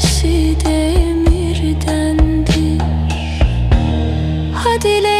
Sesi demirdendir. Hadi